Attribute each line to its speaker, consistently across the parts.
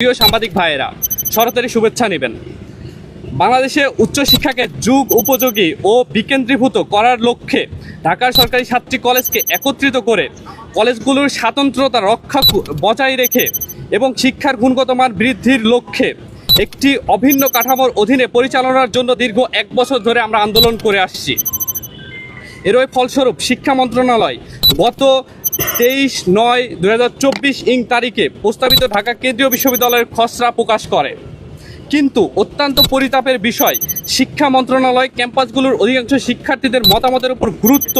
Speaker 1: প্রিয় সাংবাদিক ভাইয়েরা, সরাসরি শুভেচ্ছা নেবেন। বাংলাদেশে উচ্চশিক্ষাকে যুগ উপযোগী ও বিকেন্দ্রীভূত করার লক্ষ্যে ঢাকার সরকারি সাতটি কলেজকে একত্রিত করে কলেজগুলোর স্বাতন্ত্রতা রক্ষা বজায় রেখে এবং শিক্ষার গুণগত মান বৃদ্ধির লক্ষ্যে একটি অভিন্ন কাঠামোর অধীনে পরিচালনার জন্য দীর্ঘ এক বছর ধরে আমরা আন্দোলন করে আসছি। এরই ফলস্বরূপ শিক্ষা মন্ত্রণালয় গত তেইশ নয় দু ইং তারিখে প্রস্তাবিত ঢাকা কেন্দ্রীয় বিশ্ববিদ্যালয়ের খসড়া প্রকাশ করে। কিন্তু অত্যন্ত পরিতাপের বিষয়, শিক্ষা মন্ত্রণালয় ক্যাম্পাসগুলোর অধিকাংশ শিক্ষার্থীদের মতামতের উপর গুরুত্ব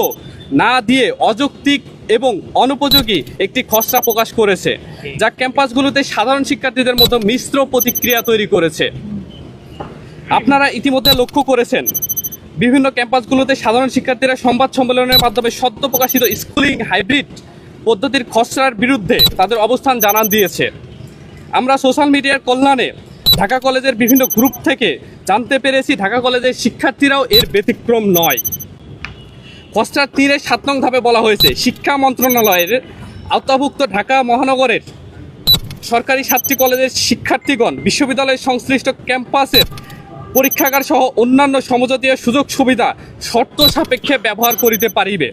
Speaker 1: না দিয়ে অযৌক্তিক এবং অনুপযোগী একটি খসড়া প্রকাশ করেছে, যা ক্যাম্পাসগুলোতে সাধারণ শিক্ষার্থীদের মধ্যে মিশ্র প্রতিক্রিয়া তৈরি করেছে। আপনারা ইতিমধ্যে লক্ষ্য করেছেন, বিভিন্ন ক্যাম্পাসগুলোতে সাধারণ শিক্ষার্থীরা সংবাদ সম্মেলনের মাধ্যমে সদ্য প্রকাশিত স্কুলিং হাইব্রিড পদ্ধতির খসড়ার বিরুদ্ধে তাদের অবস্থান জানান দিয়েছে। আমরা সোশ্যাল মিডিয়ার কল্যাণে ঢাকা কলেজের বিভিন্ন গ্রুপ থেকে জানতে পেরেছি, ঢাকা কলেজের শিক্ষার্থীরাও এর ব্যতিক্রম নয়। খসড়ার তীরে সাত নং ধাপে বলা হয়েছে, শিক্ষা মন্ত্রণালয়ের আওতাভুক্ত ঢাকা মহানগরের সরকারি সাতটি কলেজের শিক্ষার্থীগণ বিশ্ববিদ্যালয়ের সংশ্লিষ্ট ক্যাম্পাসের পরীক্ষাগার সহ অন্যান্য সমজাতীয় সুযোগ সুবিধা শর্ত সাপেক্ষে ব্যবহার করিতে পারিবে।